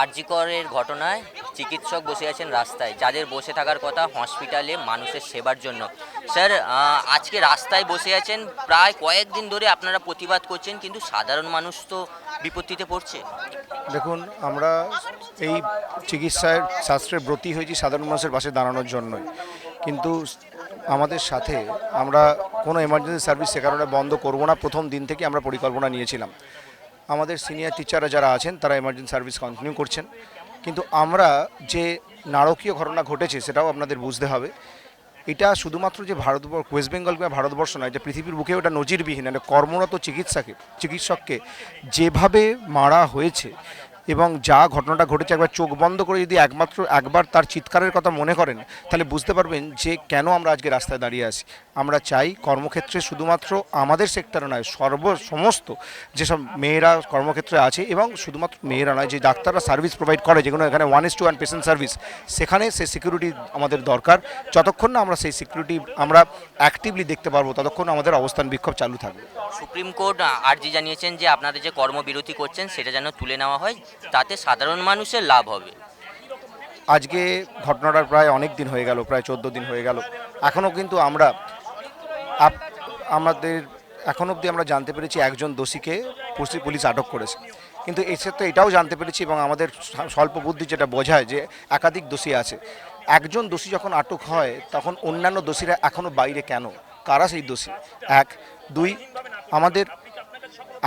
আরজিকরের ঘটনায় চিকিৎসক বসে আছেন রাস্তায়। যাদের বসে থাকার কথা হসপিটালে মানুষের সেবার জন্য। স্যার আজকে রাস্তায় বসে আছেন, প্রায় কয়েকদিন ধরে আপনারা প্রতিবাদ করছেন, কিন্তু সাধারণ মানুষ তো বিপত্তিতে পড়ছে। দেখুন, আমরা এই চিকিৎসার শাস্ত্রে ব্রতী হয়েছি সাধারণ মানুষের পাশে দাঁড়ানোর জন্যই। কিন্তু আমাদের সাথে আমরা কোনো এমার্জেন্সি সার্ভিস সে কারণে বন্ধ করব না, প্রথম দিন থেকে আমরা পরিকল্পনা নিয়েছিলাম। আমাদের সিনিয়র টিচাররা যারা আছেন, তারা এমার্জেন্সি সার্ভিস কন্টিনিউ করছেন। কিন্তু আমরা যে নারকীয় ঘটনা ঘটেছে, সেটাও আপনাদের বুঝতে হবে। এটা শুধুমাত্র যে ভারতবর্ষ ওয়েস্ট বেঙ্গল কিংবা ভারতবর্ষ নয় যে পৃথিবীর বুকে ওটা নজিরবিহীন একটা কর্মরত চিকিৎসাকে চিকিৎসককে যেভাবে মারা হয়েছে এবং যা ঘটনাটা ঘটেছে একবার চোখ বন্ধ করে যদি একমাত্র একবার তার চিৎকারের কথা মনে করেন, তাহলে বুঝতে পারবেন যে কেন আমরা আজকে রাস্তায় দাঁড়িয়ে আছি। আমরা চাই কর্মক্ষেত্রে শুধুমাত্র আমাদের সেক্টরে নয়, সর্ব সমস্ত যেসব মেয়েরা কর্মক্ষেত্রে আছে এবং শুধুমাত্র মেয়েরা নয়, যে ডাক্তাররা সার্ভিস প্রোভাইড করে, যেগুলো এখানে one is to one patient service সেখানে সেই সিকিউরিটি আমাদের দরকার। যতক্ষণ না আমরা সেই সিকিউরিটি আমরা অ্যাক্টিভলি দেখতে পারব, ততক্ষণ আমাদের অবস্থান বিক্ষোভ চালু থাকবে। সুপ্রিম কোর্ট আর্জি জানিয়েছেন যে আপনারা যে কর্মবিরতি করছেন, সেটা যেন তুলে নেওয়া হয়। তাতে সাধারণ মানুষের লাভ হবে। আজকে ঘটনাটার প্রায় অনেক দিন হয়ে গেল, প্রায় চোদ্দ দিন হয়ে গেল। এখনও কিন্তু আমরা আমাদের এখন অবধি আমরা জানতে পেরেছি একজন দোষীকে পুলিশ- আটক করেছে। কিন্তু এই ক্ষেত্রে এটাও জানতে পেরেছি এবং আমাদের স্বল্প বুদ্ধি যেটা বোঝায় যে একাধিক দোষী আছে। একজন দোষী যখন আটক হয়, তখন অন্যান্য দোষীরা এখনও বাইরে কেন? কারা সেই দোষী? এক, দুই, আমাদের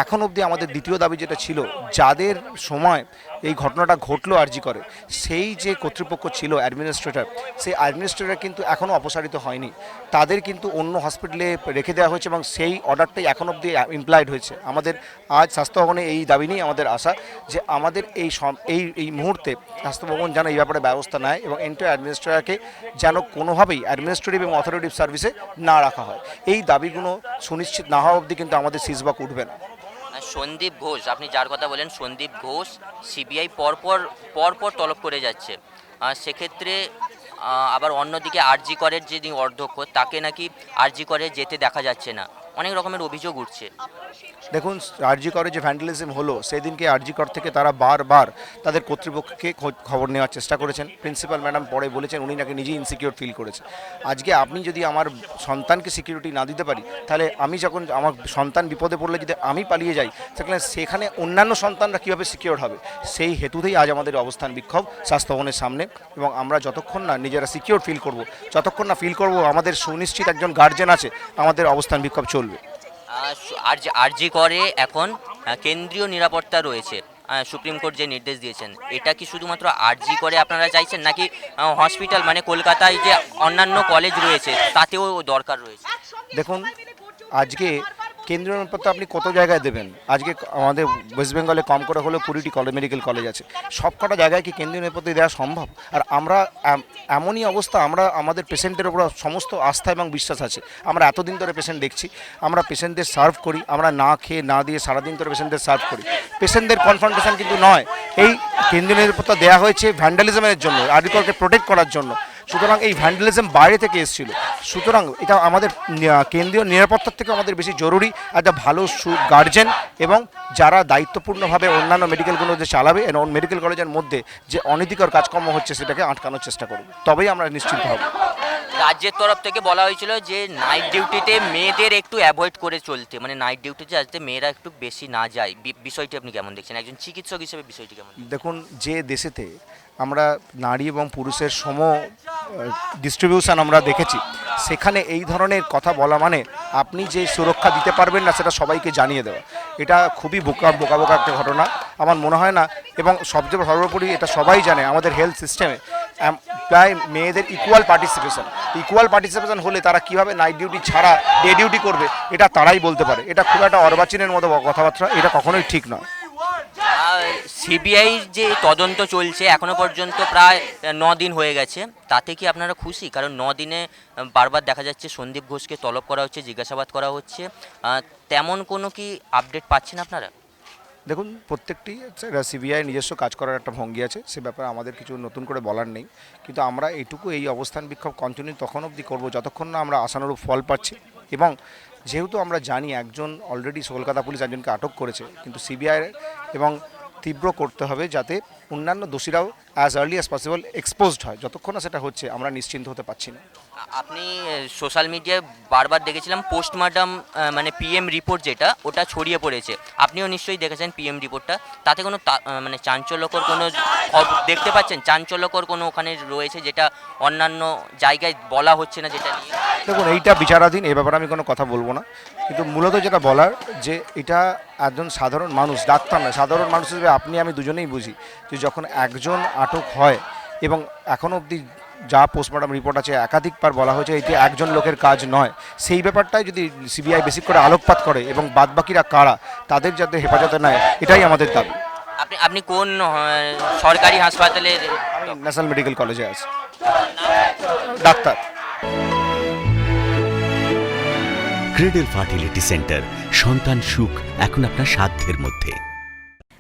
এখন অবধি আমাদের দ্বিতীয় দাবি যেটা ছিল, যাদের সময় এই ঘটনাটা ঘটলো আরজি করে, সেই যে কর্তৃপক্ষ ছিল অ্যাডমিনিস্ট্রেটর, সেই অ্যাডমিনিস্ট্রেটর কিন্তু এখনও অপসারিত হয়নি। তাদের কিন্তু অন্য হসপিটালে রেখে দেওয়া হয়েছে এবং সেই অর্ডারটাই এখন অবধি ইমপ্লয়েড হয়েছে। আমাদের আজ স্বাস্থ্য ভবনে এই দাবি নিয়েই আমাদের আশা যে আমাদের এই এই এই মুহূর্তে স্বাস্থ্য ভবন যেন এই ব্যাপারে ব্যবস্থা নেয় এবং এন্টার অ্যাডমিনিস্ট্রেটরকে যেন কোনোভাবেই অ্যাডমিনিস্ট্রেটিভ এবং অথরিটিভ সার্ভিসে না রাখা হয়। এই দাবিগুলো সুনিশ্চিত না হওয়া অবধি কিন্তু আমাদের সিজবাক উঠবে না। সন্দীপ ঘোষ, আপনি যার কথা বলেন সন্দীপ ঘোষ সিবিআই পরপর পরপর তলব করে যাচ্ছে। সেক্ষেত্রে আবার অন্যদিকে আরজি করের যিনি অধ্যক্ষ, তাকে নাকি আরজি করে যেতে দেখা যাচ্ছে না। অনেক রকমের অভিযোগ উঠছে। দেখুন আরজি করে যে ভ্যান্ডালিজম হলো, সেদিনকে আরজি কর থেকে তারা বারবার তাদের কর্তৃপক্ষকে খবর নেওয়ার চেষ্টা করেছেন। প্রিন্সিপাল ম্যাডাম পরে বলেছেন, উনি নাকি নিজেই ইনসিকিউর ফিল করেছে আজকে আপনি যদি আমার সন্তানকে সিকিউরিটি না দিতে পারি, তাহলে আমি যখন আমার সন্তান বিপদে পড়লে যদি আমি পালিয়ে যাই সেখানে সেখানে অন্যান্য সন্তানরা কীভাবে সিকিউর হবে? সেই হেতুতেই আজ আমাদের অবস্থান বিক্ষোভ স্বাস্থ্য ভবনের সামনে। এবং আমরা যতক্ষণ না নিজেরা সিকিউর ফিল করব, যতক্ষণ না ফিল করব, আমাদের সুনিশ্চিত একজন গার্জেন আছে, আমাদের অবস্থান বিক্ষোভ চলবে। আরজি আরজি করে এখন কেন্দ্রীয় নিরাপত্তা রয়েছে সুপ্রিম কোর্ট যে নির্দেশ দিয়েছেন এটা কি শুধুমাত্র আরজি করে আপনারা চাইছেন নাকি হসপিটাল মানে কলকাতায় যে অন্যান্য কলেজ রয়েছে তাতেও দরকার রয়েছে? দেখুন আজকে কেন্দ্রীয় নিরাপত্তা আপনি কত জায়গায় দেবেন? আজকে আমাদের ওয়েস্ট বেঙ্গলে কম করে হলেও কুড়িটি কলেজ মেডিকেল কলেজ আছে। সব কটা জায়গায় কি কেন্দ্রীয় নিরাপত্তা দেওয়া সম্ভব? আর আমরা এমনই অবস্থা, আমরা আমাদের পেশেন্টের উপর সমস্ত আস্থা এবং বিশ্বাস আছে। আমরা এতদিন ধরে পেশেন্ট দেখছি, আমরা পেশেন্টদের সার্ভ করি, আমরা না খেয়ে, না দিয়ে সারাদিন ধরে পেশেন্টদের সার্ভ করি। পেশেন্টদের কনফ্রন্টেশন কিন্তু নয়। এই কেন্দ্রীয় নিরাপত্তা দেওয়া হয়েছে ভ্যান্ডালিজমের জন্য আর্টিকলকে প্রোটেক্ট করার জন্য। সুতরাং এই ভ্যান্ডালিজম বাইরে থেকে এসেছিল। সুতরাং এটা আমাদের কেন্দ্রীয় নিরাপত্তার থেকে আমাদের বেশি জরুরি। একটা ভালো সু গার্জেন এবং যারা দায়িত্বপূর্ণভাবে অন্যান্য মেডিকেলগুলো যে চালাবে এবং মেডিকেল কলেজের মধ্যে যে অনৈতিকর কাজকর্ম হচ্ছে সেটাকে আটকানোর চেষ্টা করবে তবেই আমরা নিশ্চিন্ত হব। রাজ্যের তরফ থেকে বলা হয়েছিল যে নাইট ডিউটিতে মেয়েদের একটু অ্যাভয়েড করে চলতে। মানে নাইট ডিউটিতে আসতে মেয়েরা একটু বেশি না যায়। বিষয়টি আপনি কেমন দেখছেন? একজন চিকিৎসক হিসেবে বিষয়টি কেমন দেখুন যে দেশেতে আমরা নারী এবং পুরুষের সম ডিস্ট্রিবিউশন আমরা দেখেছি। সেখানে এই ধরনের কথা বলা মানে আপনি যে সুরক্ষা দিতে পারবেন না সেটা সবাইকে জানিয়ে দেওয়া। এটা খুবই বোকা বোকা বোকা একটা ঘটনা। আমার মনে হয় না, এবং সবচেয়ে সর্বোপরি এটা সবাই জানে আমাদের হেলথ সিস্টেমে প্রায় মেয়েদের ইকুয়াল পার্টিসিপেশন ইকুয়াল পার্টিসিপেশন হলে তারা কীভাবে নাইট ডিউটি ছাড়া ডে ডিউটি করবে, এটা তারাই বলতে পারে। এটা খুব একটা অর্বাচীনের মতো কথাবার্তা, এটা কখনোই ঠিক নয়। সিবিআই যে তদন্ত চলছে এখনও পর্যন্ত প্রায় ন দিন হয়ে গেছে। তাতে কি আপনারা খুশি? কারণ ন দিনে বারবার দেখা যাচ্ছে সন্দীপ ঘোষকে তলব করা হচ্ছে, জিজ্ঞাসাবাদ করা হচ্ছে। তেমন কোনো কি আপডেট পাচ্ছেন আপনারা? দেখুন, প্রত্যেকটি সিবিআই নিজস্ব কাজ করার একটা ভঙ্গি আছে, সে ব্যাপারে আমাদের কিছু নতুন করে বলার নেই। কিন্তু আমরা এইটুকু এই অবস্থান বিক্ষোভ কন্টিনিউ তখন অবধি করব, যতক্ষণ না আমরা আশানুরূপ ফল পাচ্ছি। এবং যেহেতু আমরা জানি একজন অলরেডি কলকাতা পুলিশ একজনকে আটক করেছে, কিন্তু সিবিআই এবং তীব্র করতে হবে যাতে অন্যান্য দোষীরাও as early as possible exposed হয়। যতক্ষণ না সেটা হচ্ছে আমরা নিশ্চিন্ত হতে পারছি না। আপনি সোশ্যাল মিডিয়ায় বারবার দেখেছিলাম পোস্টমার্টাম মানে পিএম রিপোর্ট যেটা ওটা ছড়িয়ে পড়েছে। আপনিও নিশ্চয়ই দেখেছেন পিএম রিপোর্টটা তাতে কোনো মানে চাঞ্চল্যকর কোনো দেখতে পাচ্ছেন? চাঞ্চল্যকর কোনো ওখানে রয়েছে যেটা অন্যান্য জায়গায় বলা হচ্ছে না যেটা নিয়ে? দেখুন এইটা বিচারাধীন এ ব্যাপারে আমি কোনো কথা বলব না। কিন্তু মূলত যেটা বলার যে এটা একজন সাধারণ মানুষ ডাক্তার না সাধারণ মানুষ হিসেবে আপনি আমি দুজনেই বুঝি যে যখন একজন আটক হয় এবং এখনও অবধি যা পোস্টমর্টম রিপোর্ট আছে একাধিকবার বলা হয়েছে এটি একজন লোকের কাজ নয়। সেই ব্যাপারটাই যদি সিবিআই বেশি করে আলোকপাত করে এবং বাদবাকিরা কারা তাদের যাতে হেফাজতে নেয় এটাই আমাদের দাবি। আপনি আপনি কোন সরকারি হাসপাতালের ন্যাশনাল মেডিকেল কলেজে আছে। ডাক্তার। ক্রেডেল ফার্টিলিটি সেন্টার সন্তান সুখ এখন আপনার সাধ্যের মধ্যে।